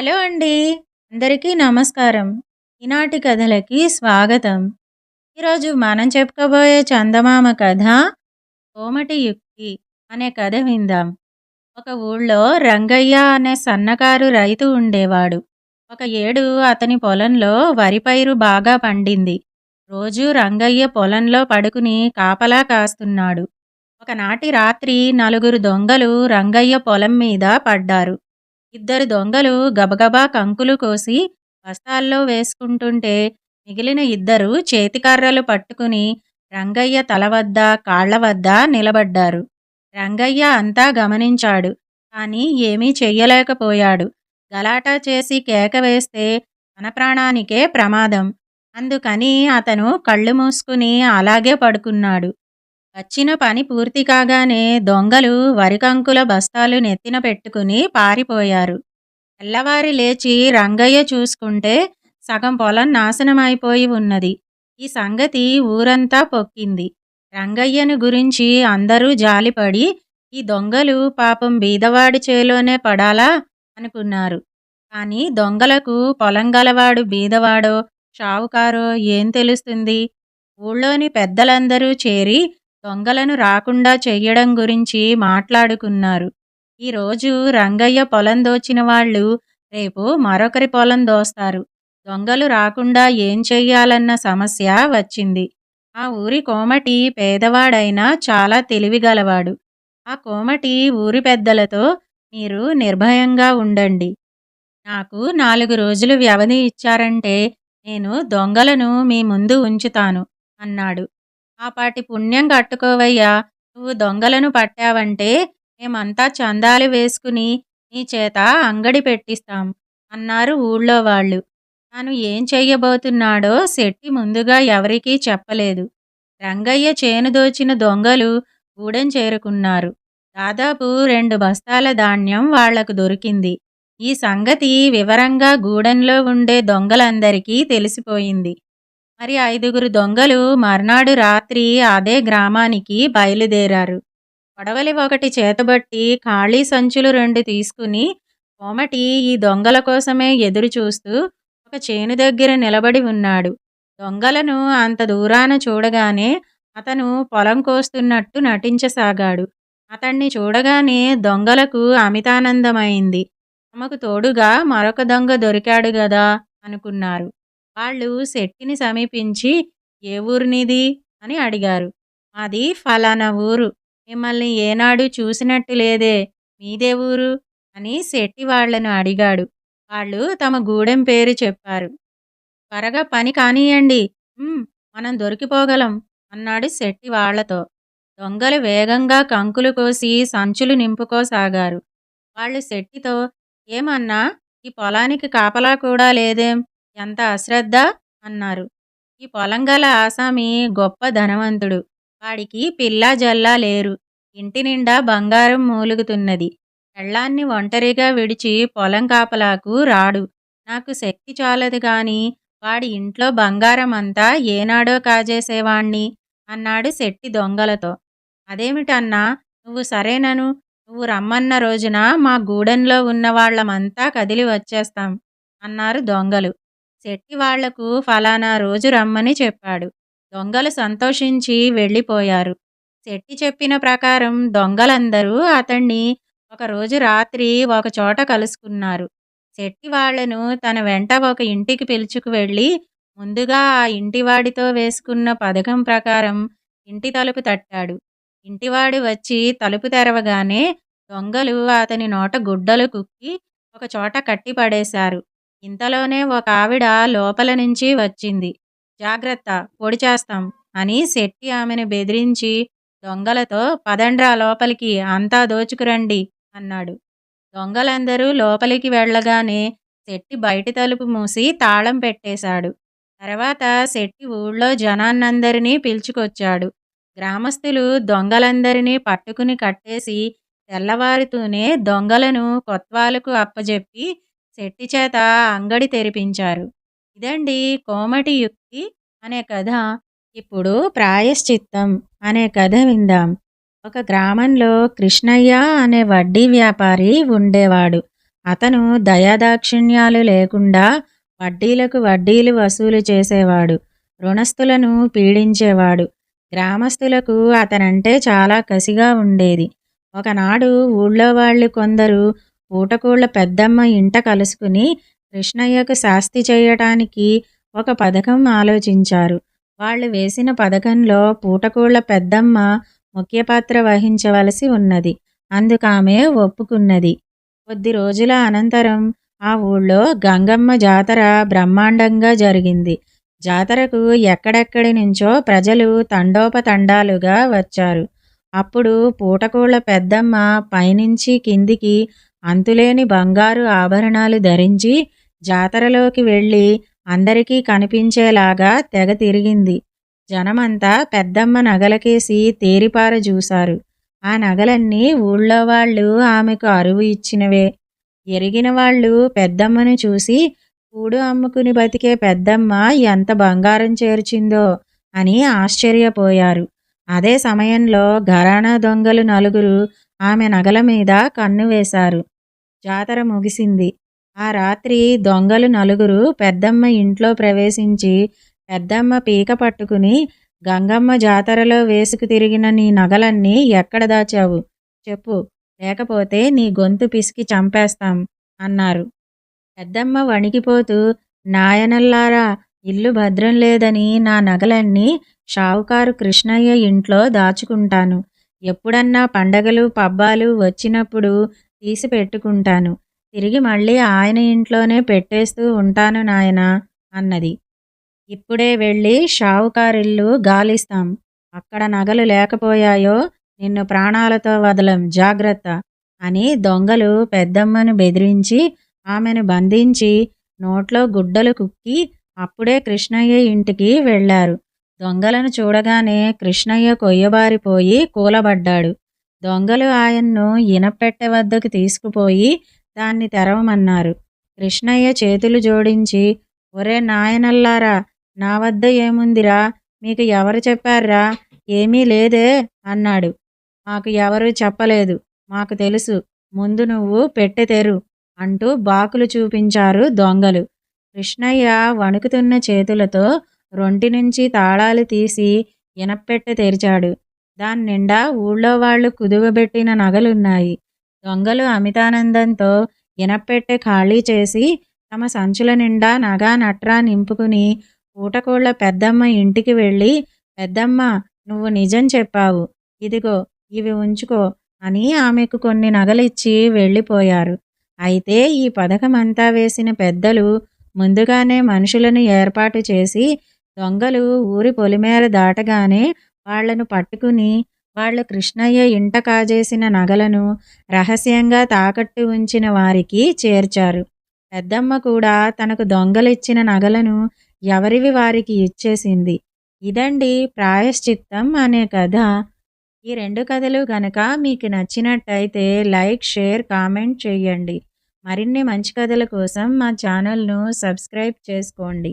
Hello అండి. అందరికీ నమస్కారం. ఈనాటి కథలకి స్వాగతం. ఈరోజు మనం చెప్పుకోబోయే చందమామ కథ కోమటి యుక్తి అనే కథ విందాం. ఒక ఊళ్ళో రంగయ్య అనే సన్నకారు రైతు ఉండేవాడు. ఒక ఏడు అతని పొలంలో వరి పైరు బాగా పండింది. రోజు రంగయ్య పొలంలో పడుకుని కాపలా కాస్తున్నాడు. ఒకనాటి రాత్రి నలుగురు దొంగలు రంగయ్య పొలం మీద పడ్డారు. ఇద్దరు దొంగలు గబగబా కంకులు కోసి బస్తాల్లో వేసుకుంటుంటే మిగిలిన ఇద్దరు చేతికర్రలు పట్టుకుని రంగయ్య తల వద్ద కాళ్ళ వద్ద నిలబడ్డారు. రంగయ్య అంతా గమనించాడు కానీ ఏమీ చెయ్యలేకపోయాడు. గలాటా చేసి కేక వేస్తే తన ప్రాణానికే ప్రమాదం. అందుకని అతను కళ్ళు మూసుకుని అలాగే పడుకున్నాడు. వచ్చిన పని పూర్తి కాగానే దొంగలు వరికంకుల బస్తాలు నెత్తిన పెట్టుకుని పారిపోయారు. తెల్లవారి లేచి రంగయ్య చూసుకుంటే సగం పొలం నాశనమైపోయి ఉన్నది. ఈ సంగతి ఊరంతా పొక్కింది. రంగయ్యను గురించి అందరూ జాలిపడి ఈ దొంగలు పాపం బీదవాడి చేలోనే పడాలా అనుకున్నారు. కానీ దొంగలకు పొలం గలవాడు బీదవాడో షావుకారో ఏం తెలుస్తుంది? ఊళ్ళోని పెద్దలందరూ చేరి దొంగలను రాకుండా చెయ్యడం గురించి మాట్లాడుకున్నారు. ఈరోజు రంగయ్య పొలం దోచిన వాళ్ళు రేపు మరొకరి పొలం దోస్తారు. దొంగలు రాకుండా ఏం చెయ్యాలన్న సమస్య వచ్చింది. ఆ ఊరి కోమటి పేదవాడైనా చాలా తెలివిగలవాడు. ఆ కోమటి ఊరి పెద్దలతో మీరు నిర్భయంగా ఉండండి. నాకు నాలుగు రోజులు వ్యవధి ఇచ్చారంటే నేను దొంగలను మీ ముందు ఉంచుతాను అన్నాడు. ఆపాటి పుణ్యం కట్టుకోవయ్యా. నువ్వు దొంగలను పట్టావంటే మేమంతా చందాలు వేసుకుని నీ చేత అంగడి పెట్టిస్తాం అన్నారు ఊళ్ళో వాళ్ళు. తాను ఏం చెయ్యబోతున్నాడో శెట్టి ముందుగా ఎవరికీ చెప్పలేదు. రంగయ్య చేను దోచిన దొంగలు గూడెం చేరుకున్నారు. దాదాపు రెండు బస్తాల ధాన్యం వాళ్ళకు దొరికింది. ఈ సంగతి వివరంగా గూడెంలో ఉండే దొంగలందరికీ తెలిసిపోయింది. మరి ఐదుగురు దొంగలు మర్నాడు రాత్రి అదే గ్రామానికి బయలుదేరారు. కొడవలి ఒకటి చేతబట్టి ఖాళీ సంచులు రెండు తీసుకుని కోమటి ఈ దొంగల కోసమే ఎదురు చూస్తూ ఒక చేను దగ్గర నిలబడి ఉన్నాడు. దొంగలను అంత దూరాన చూడగానే అతను పొలం కోస్తున్నట్టు నటించసాగాడు. అతన్ని చూడగానే దొంగలకు అమితానందమైంది. తమకు తోడుగా మరొక దొంగ దొరికాడు గదా అనుకున్నారు. వాళ్ళు శెట్టిని సమీపించి ఏ ఊరినిది? అని అడిగారు. మాది ఫలానా ఊరు. మిమ్మల్ని ఏనాడు చూసినట్టు లేదే. మీదే ఊరు? అని శెట్టి వాళ్ళను అడిగాడు. వాళ్ళు తమ గూడెం పేరు చెప్పారు. త్వరగా పని కానియండి. మనం దొరికిపోగలం అన్నాడు శెట్టి వాళ్ళతో దొంగలు వేగంగా కంకులు కోసి సంచులు నింపుకోసాగారు. వాళ్ళు శెట్టితో ఏమన్నా? ఈ పొలానికి కాపలా కూడా లేదేం? ఎంత అశ్రద్ధ? అన్నారు. ఈ పొలం గల ఆసామి గొప్ప ధనవంతుడు. వాడికి పిల్లా జల్లా లేరు. ఇంటి నిండా బంగారం మూలుగుతున్నది. పెళ్ళాన్ని ఒంటరిగా విడిచి పొలం కాపలాకు రాడు. నాకు శక్తి చాలదు గాని వాడి ఇంట్లో బంగారం అంతా ఏనాడో కాజేసేవాణ్ణి అన్నాడు శెట్టి దొంగలతో. అదేమిటన్నా నువ్వు సరేనను. నువ్వు రమ్మన్న రోజున మా గూడెంలో ఉన్న వాళ్ళమంతా కదిలి వచ్చేస్తాం అన్నారు దొంగలు. శెట్టి వాళ్ళకు ఫలానా రోజు రమ్మని చెప్పాడు. దొంగలు సంతోషించి వెళ్ళిపోయారు. శెట్టి చెప్పిన ప్రకారం దొంగలందరూ అతన్ని ఒకరోజు రాత్రి ఒక చోట కలుసుకున్నారు. శెట్టి వాళ్ళను తన వెంట ఒక ఇంటికి పిలుచుకు వెళ్ళి ముందుగా ఆ ఇంటివాడితో వేసుకున్న పథకం ప్రకారం ఇంటి తలుపు తట్టాడు. ఇంటివాడు వచ్చి తలుపు తెరవగానే దొంగలు అతని నోట గుడ్డలు కుక్కి ఒక చోట కట్టిపడేశారు. ఇంతలోనే ఒక ఆవిడ లోపల నుంచి వచ్చింది. జాగ్రత్త పొడి చేస్తాం అని శెట్టి ఆమెను బెదిరించి దొంగలతో పదండ్రా లోపలికి అంతా దోచుకురండి అన్నాడు. దొంగలందరూ లోపలికి వెళ్ళగానే శెట్టి బయటి తలుపు మూసి తాళం పెట్టేశాడు. తర్వాత శెట్టి ఊళ్ళో జనాన్నందరినీ పిలుచుకొచ్చాడు. గ్రామస్తులు దొంగలందరినీ పట్టుకుని కట్టేసి తెల్లవారుతూనే దొంగలను కొత్వాలకు అప్పజెప్పి శెట్టి చేత అంగడి తెరిపించారు. ఇదండి కోమటి యుక్తి అనే కథ. ఇప్పుడు ప్రాయశ్చిత్తం అనే కథ విందాం. ఒక గ్రామంలో కృష్ణయ్య అనే వడ్డీ వ్యాపారి ఉండేవాడు. అతను దయాదాక్షిణ్యాలు లేకుండా వడ్డీలకు వడ్డీలు వసూలు చేసేవాడు. రుణస్థులను పీడించేవాడు. గ్రామస్తులకు అతనంటే చాలా కసిగా ఉండేది. ఒకనాడు ఊళ్ళో వాళ్ళు కొందరు పూటకూళ్ళ పెద్దమ్మ ఇంట కలుసుకుని కృష్ణయ్యకు శాస్తి చేయటానికి ఒక పథకం ఆలోచించారు. వాళ్ళు వేసిన పథకంలో పూటకూళ్ళ పెద్దమ్మ ముఖ్య పాత్ర వహించవలసి ఉన్నది. అందుకామె ఒప్పుకున్నది. కొద్ది రోజుల అనంతరం ఆ ఊళ్ళో గంగమ్మ జాతర బ్రహ్మాండంగా జరిగింది. జాతరకు ఎక్కడెక్కడి నుంచో ప్రజలు తండోపతండాలుగా వచ్చారు. అప్పుడు పూటకూళ్ళ పెద్దమ్మ పైనుంచి కిందికి అంతులేని బంగారు ఆభరణాలు ధరించి జాతరలోకి వెళ్ళి అందరికీ కనిపించేలాగా తెగ తిరిగింది. జనమంతా పెద్దమ్మ నగలకేసి తేరిపార చూశారు ఆ నగలన్నీ ఊళ్ళో వాళ్ళు ఆమెకు అరువు ఇచ్చినవే. ఎరిగిన వాళ్ళు పెద్దమ్మను చూసి పూడు అమ్ముకుని బతికే పెద్దమ్మ ఎంత బంగారం చేర్చిందో అని ఆశ్చర్యపోయారు. అదే సమయంలో ఘరానా దొంగలు నలుగురు ఆమె నగల మీద కన్ను వేశారు. జాతర ముగిసింది. ఆ రాత్రి దొంగలు నలుగురు పెద్దమ్మ ఇంట్లో ప్రవేశించి పెద్దమ్మ పీక పట్టుకుని గంగమ్మ జాతరలో వేసుకు తిరిగిన నీ నగలన్నీ ఎక్కడ దాచావు? చెప్పు. లేకపోతే నీ గొంతు పిసికి చంపేస్తాం అన్నారు. పెద్దమ్మ వణికిపోతూ నాయనల్లారా ఇల్లు భద్రం లేదని నా నగలన్నీ షావుకారు కృష్ణయ్య ఇంట్లో దాచుకుంటాను. ఎప్పుడన్నా పండగలు పబ్బాలు వచ్చినప్పుడు తీసి పెట్టుకుంటాను. తిరిగి మళ్ళీ ఆయన ఇంట్లోనే పెట్టేస్తూ ఉంటాను నాయన అన్నది. ఇప్పుడే వెళ్ళి షావుకారిల్లు గాలిస్తాం. అక్కడ నగలు లేకపోయాయో నిన్ను ప్రాణాలతో వదలం జాగ్రత్త అని దొంగలు పెద్దమ్మను బెదిరించి ఆమెను బంధించి నోట్లో గుడ్డలు కుక్కి అప్పుడే కృష్ణయ్య ఇంటికి వెళ్ళారు. దొంగలను చూడగానే కృష్ణయ్య కొయ్యబారిపోయి కూలబడ్డాడు. దొంగలు ఆయన్ను ఇనపెట్టె వద్దకు తీసుకుపోయి దాన్ని తెరవమన్నారు. కృష్ణయ్య చేతులు జోడించి ఒరే నాయనల్లారా నా వద్ద ఏముందిరా? మీకు ఎవరు చెప్పారా ఏమీ లేదే అన్నాడు. మాకు ఎవరు చెప్పలేదు. మాకు తెలుసు. ముందు నువ్వు పెట్టె తెరు అంటూ బాకులు చూపించారు దొంగలు. కృష్ణయ్య వణుకుతున్న చేతులతో రొంటి నుంచి తాళాలు తీసి ఇనప్పెట్టె తెరిచాడు. దాని నిండా ఊళ్ళో వాళ్ళు కుదువబెట్టిన నగలున్నాయి. దొంగలు అమితానందంతో ఇనప్పెట్టె ఖాళీ చేసి తమ సంచుల నిండా నగా నట్రా నింపుకుని పూటకోళ్ళ పెద్దమ్మ ఇంటికి వెళ్ళి పెద్దమ్మ నువ్వు నిజం చెప్పావు. ఇదిగో ఇవి ఉంచుకో అని ఆమెకు కొన్ని నగలిచ్చి వెళ్ళిపోయారు. అయితే ఈ పథకమంతా వేసిన పెద్దలు ముందుగానే మనుషులను ఏర్పాటు చేసి దొంగలు ఊరి పొలిమేర దాటగానే వాళ్ళను పట్టుకుని వాళ్ళు కృష్ణయ్య ఇంట కాజేసిన నగలను రహస్యంగా తాకట్టు ఉంచిన వారికి చేర్చారు. పెద్దమ్మ కూడా తనకు దొంగలిచ్చిన నగలను ఎవరివి వారికి ఇచ్చేసింది? ఇదండి ప్రాయశ్చిత్తం అనే కథ. ఈ రెండు కథలు గనక మీకు నచ్చినట్టయితే లైక్ షేర్ కామెంట్ చేయండి. మరిన్ని మంచి కథల కోసం మా ఛానల్ను సబ్స్క్రైబ్ చేసుకోండి.